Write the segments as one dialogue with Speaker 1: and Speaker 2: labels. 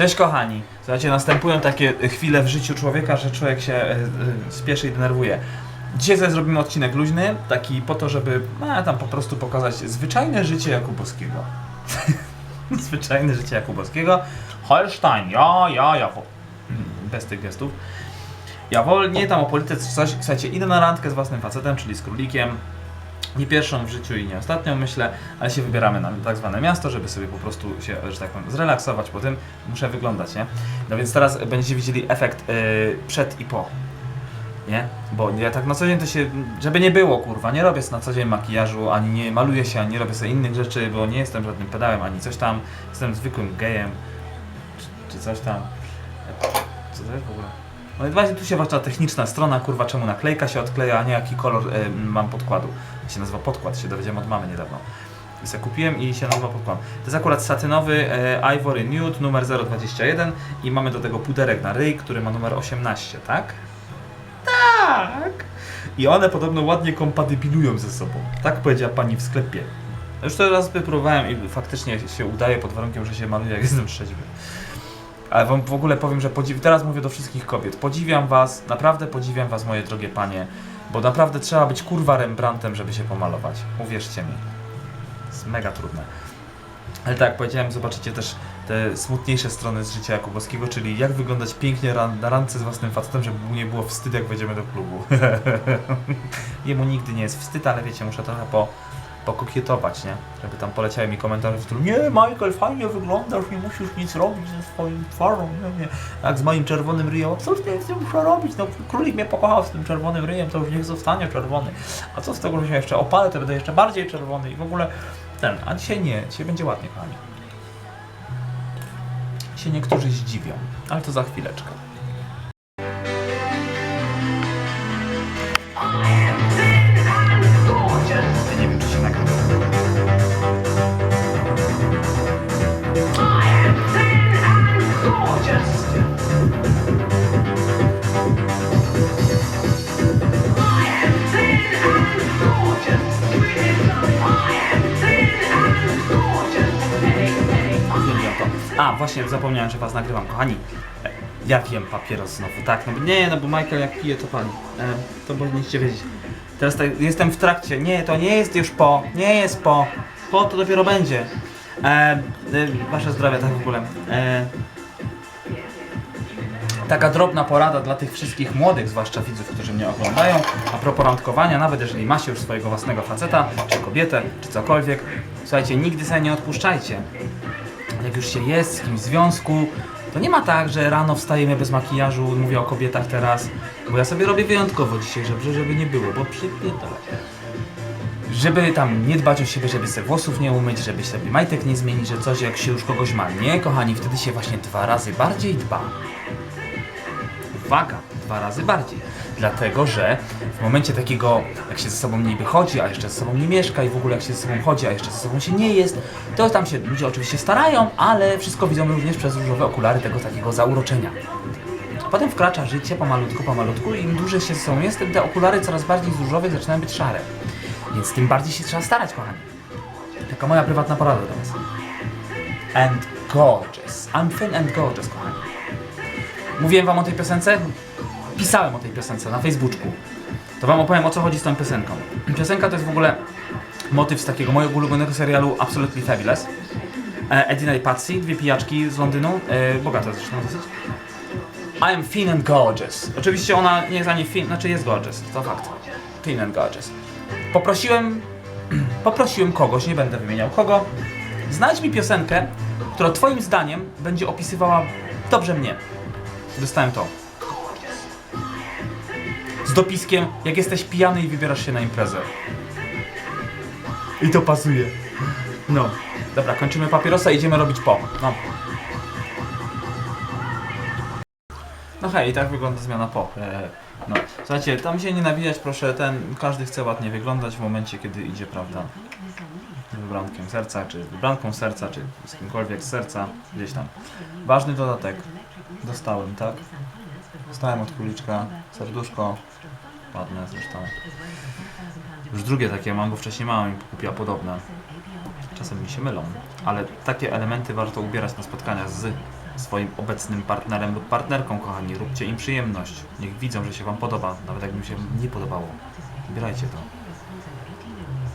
Speaker 1: Cześć kochani. Słuchajcie, następują takie chwile w życiu człowieka, że człowiek się e, spieszy i denerwuje. Dzisiaj sobie zrobimy odcinek luźny, taki po to, żeby a, tam po prostu pokazać zwyczajne życie Jakubowskiego. zwyczajne życie Jakubowskiego. Holstein, ja, ja, ja. wo- Mm, Bez tych gestów. Ja wolnie tam o polityce czy coś. Słuchajcie, idę na randkę z własnym facetem, czyli z królikiem. Nie pierwszą w życiu i nie ostatnią, myślę, ale się wybieramy na tak zwane miasto, żeby sobie po prostu się, że tak powiem, zrelaksować po tym. Muszę wyglądać, nie? No więc teraz będziecie widzieli efekt yy, przed i po. Nie? Bo ja tak na co dzień to się, żeby nie było, kurwa, nie robię na co dzień makijażu, ani nie maluję się, ani nie robię sobie innych rzeczy, bo nie jestem żadnym pedałem, ani coś tam. Jestem zwykłym gejem, czy, czy coś tam. Co to jest w ogóle? No i tu się wasza techniczna strona, kurwa, czemu naklejka się odkleja, a nie jaki kolor y, mam podkładu. się nazywa podkład, się dowiedziałem od mamy niedawno. Sobie kupiłem i się nazywa podkład. To jest akurat satynowy e, Ivory Nude numer 021 i mamy do tego puderek na ryj, który ma numer 18, tak? Tak! I one podobno ładnie kompatybilują ze sobą. Tak powiedziała pani w sklepie. Już to raz wypróbowałem i faktycznie się udaje pod warunkiem, że się maluje jak jestem trzeźwy. Ale wam w ogóle powiem, że podziw... teraz mówię do wszystkich kobiet. Podziwiam was, naprawdę podziwiam was, moje drogie panie, bo naprawdę trzeba być kurwa Rembrandtem, żeby się pomalować. Uwierzcie mi. jest mega trudne. Ale tak powiedziałem, zobaczycie też te smutniejsze strony z życia Jakubowskiego, czyli jak wyglądać pięknie ran- na randce z własnym facetem, żeby mu nie było wstyd, jak wejdziemy do klubu. Jemu nigdy nie jest wstyd, ale wiecie, muszę trochę po, pokokietować, nie? Żeby tam poleciały mi komentarze w stylu Nie, Michael, fajnie wyglądasz, nie musisz nic robić ze swoim twarzą, nie, nie. Jak z moim czerwonym ryjem, cóż nie, nie muszę robić, no królik mnie pokochał z tym czerwonym ryjem, to już niech zostanie czerwony. A co z tego, że się jeszcze opalę, to będę jeszcze bardziej czerwony i w ogóle ten, a dzisiaj nie, dzisiaj będzie ładnie, kochani. Się niektórzy zdziwią, ale to za chwileczkę. A, właśnie zapomniałem, że was nagrywam, kochani. E, Ja wiem, papieros znowu, tak, no bo nie, no bo Michael jak pije to pali. E, to powinniście wiedzieć. Teraz tak, jestem w trakcie, nie, to nie jest już po, nie jest po. Po to dopiero będzie. E, e, wasze zdrowie, tak w ogóle. E, taka drobna porada dla tych wszystkich młodych, zwłaszcza widzów, którzy mnie oglądają, a propos randkowania, nawet jeżeli macie już swojego własnego faceta, czy kobietę, czy cokolwiek, słuchajcie, nigdy sobie nie odpuszczajcie. Jak już się jest z kimś w związku, to nie ma tak, że rano wstajemy bez makijażu, mówię o kobietach teraz, bo ja sobie robię wyjątkowo dzisiaj, żeby, żeby nie było, bo przypierdolę. Żeby tam nie dbać o siebie, żeby sobie włosów nie umyć, żeby sobie majtek nie zmienić, że coś jak się już kogoś ma. Nie, kochani, wtedy się właśnie dwa razy bardziej dba. Uwaga, dwa razy bardziej. Dlatego, że w momencie takiego, jak się ze sobą niby chodzi, a jeszcze ze sobą nie mieszka i w ogóle jak się ze sobą chodzi, a jeszcze ze sobą się nie jest, to tam się ludzie oczywiście starają, ale wszystko widzą również przez różowe okulary tego takiego zauroczenia. Potem wkracza życie pomalutku, pomalutku i im dłużej się ze sobą jest, tym te okulary coraz bardziej z różowych zaczynają być szare. Więc tym bardziej się trzeba starać, kochani. Taka moja prywatna porada do Was. And gorgeous. I'm thin and gorgeous, kochani. Mówiłem wam o tej piosence? Pisałem o tej piosence na Facebooku. To wam opowiem o co chodzi z tą piosenką. Piosenka to jest w ogóle motyw z takiego mojego ulubionego serialu Absolutely Fabulous. E, Edina i Patsy, dwie pijaczki z Londynu, e, bogate zresztą dosyć. I am thin and gorgeous. Oczywiście ona nie jest ani thin, znaczy jest gorgeous, to fakt. Thin and gorgeous. Poprosiłem, poprosiłem kogoś, nie będę wymieniał kogo, znajdź mi piosenkę, która twoim zdaniem będzie opisywała dobrze mnie. Dostałem to. Z dopiskiem, jak jesteś pijany i wybierasz się na imprezę. I to pasuje. No. Dobra, kończymy papierosa i idziemy robić po. No. No hej, i tak wygląda zmiana po. E, no. Słuchajcie, tam się nie nawijać, proszę, ten, każdy chce ładnie wyglądać w momencie, kiedy idzie, prawda, z wybrankiem serca, czy z wybranką serca, czy z kimkolwiek z serca, gdzieś tam. Ważny dodatek. Dostałem, tak? Dostałem od kuliczka serduszko. Ładne zresztą. Już drugie takie mam, bo wcześniej mama mi kupiła podobne. Czasem mi się mylą. ale takie elementy warto ubierać na spotkania z swoim obecnym partnerem lub partnerką, kochani. Róbcie im przyjemność. Niech widzą, że się Wam podoba, nawet jakby mi się nie podobało. Ubierajcie to.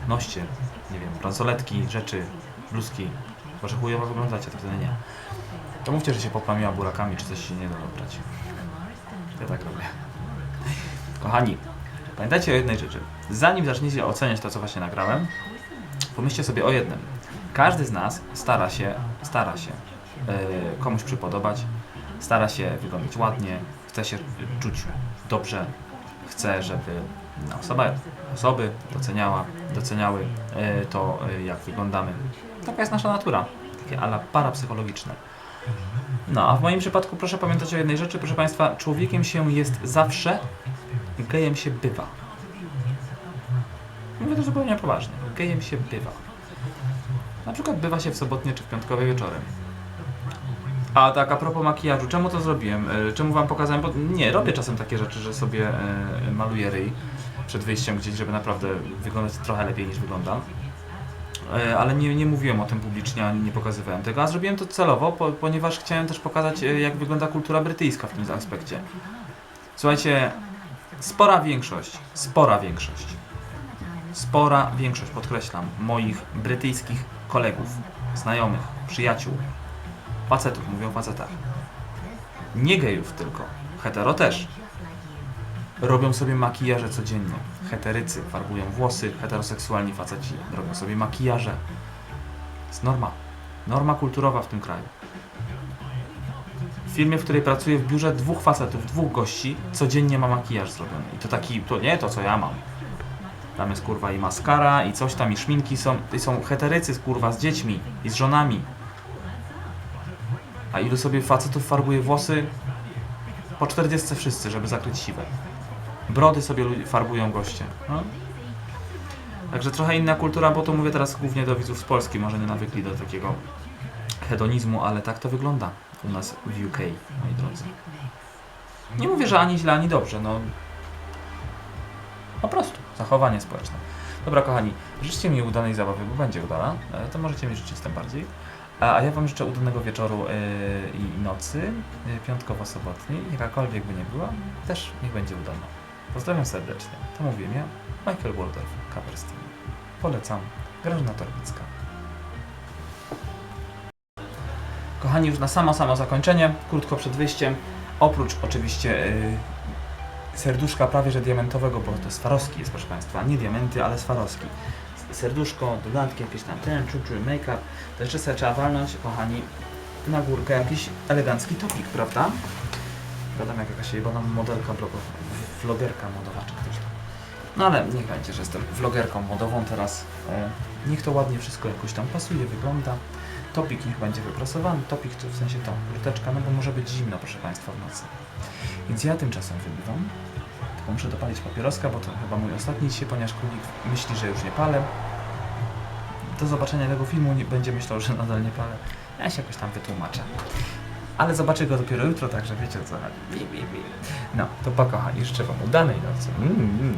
Speaker 1: Noście, nie wiem, bransoletki, rzeczy, bluzki. Chyba, że chujowo wyglądacie, to wtedy nie. To mówcie, że się poplamiła burakami, czy coś się nie da dobrać. Ja tak robię. Kochani, pamiętajcie o jednej rzeczy. Zanim zaczniecie oceniać to, co właśnie nagrałem, pomyślcie sobie o jednym. Każdy z nas stara się, stara się e, komuś przypodobać, stara się wyglądać ładnie, chce się czuć dobrze, chce, żeby osoba, osoby doceniała, doceniały e, to, e, jak wyglądamy. Taka jest nasza natura, takie ala parapsychologiczne. No, a w moim przypadku proszę pamiętać o jednej rzeczy, proszę Państwa, człowiekiem się jest zawsze, gejem się bywa. Mówię to zupełnie poważnie. Gejem się bywa. Na przykład bywa się w sobotnie czy w piątkowe wieczorem. A tak a propos makijażu, czemu to zrobiłem? E, Czemu wam pokazałem? Bo nie, robię czasem takie rzeczy, że sobie e, maluję ryj przed wyjściem gdzieś, żeby naprawdę wyglądać trochę lepiej niż wyglądam. E, Ale nie, nie mówiłem o tym publicznie, ani nie pokazywałem tego, a zrobiłem to celowo, po, ponieważ chciałem też pokazać, jak wygląda kultura brytyjska w tym aspekcie. Słuchajcie, spora większość, spora większość, spora większość, podkreślam, moich brytyjskich kolegów, znajomych, przyjaciół, facetów, mówię o facetach, nie gejów tylko, hetero też, robią sobie makijaże codziennie. Heterycy farbują włosy, heteroseksualni faceci robią sobie makijaże. jest norma. Norma kulturowa w tym kraju. Firmie, w której pracuję w biurze, dwóch facetów, dwóch gości codziennie ma makijaż zrobiony. I to taki, to nie to co ja mam. Tam jest kurwa i maskara, i coś tam, i szminki są. I są heterycy kurwa z dziećmi i z żonami. A ilu sobie facetów farbuje włosy? Po 40 wszyscy, żeby zakryć siwe. Brody sobie farbują goście. No. Także trochę inna kultura, bo to mówię teraz głównie do widzów z Polski, może nie nawykli do takiego hedonizmu, ale tak to wygląda u nas w UK, moi drodzy. Nie mówię, że ani źle, ani dobrze, no po prostu zachowanie społeczne. Dobra, kochani, życzcie mi udanej zabawy, bo będzie udana, e, to możecie mi życzyć tym bardziej. A ja Wam życzę udanego wieczoru e, i nocy, e, piątkowo-sobotniej, jakakolwiek by nie była, też niech będzie udana. Pozdrawiam serdecznie. To mówiłem ja, Michael Waldorf, Coverstein. Polecam, Grażyna Torbicka. Kochani, już na samo, samo zakończenie, krótko przed wyjściem, oprócz oczywiście yy, serduszka prawie że diamentowego, bo to Swarowski jest, proszę Państwa, nie diamenty, ale Swarowski. Serduszko, dodatki, jakieś tam ten, czuczu, make-up, to jeszcze sobie trzeba walnąć, kochani, na górkę jakiś elegancki topik, prawda? Gadam jak jakaś jebana modelka vlogerka modowa czy ktoś tam. No ale niech będzie, że jestem vlogerką modową teraz. E, niech to ładnie wszystko jakoś tam pasuje, wygląda. Topik niech będzie wyprasowany, topik to w sensie to, kurteczka, no bo może być zimno, proszę Państwa, w nocy. Więc ja tymczasem wybywam. Tylko muszę dopalić papieroska, bo to chyba mój ostatni dzisiaj, ponieważ królik myśli, że już nie palę. Do zobaczenia tego filmu nie będzie myślał, że nadal nie palę. Ja się jakoś tam wytłumaczę. Ale zobaczę go dopiero jutro, także wiecie o co chodzi. No, to pa kochani, życzę Wam udanej nocy. Mm, mm.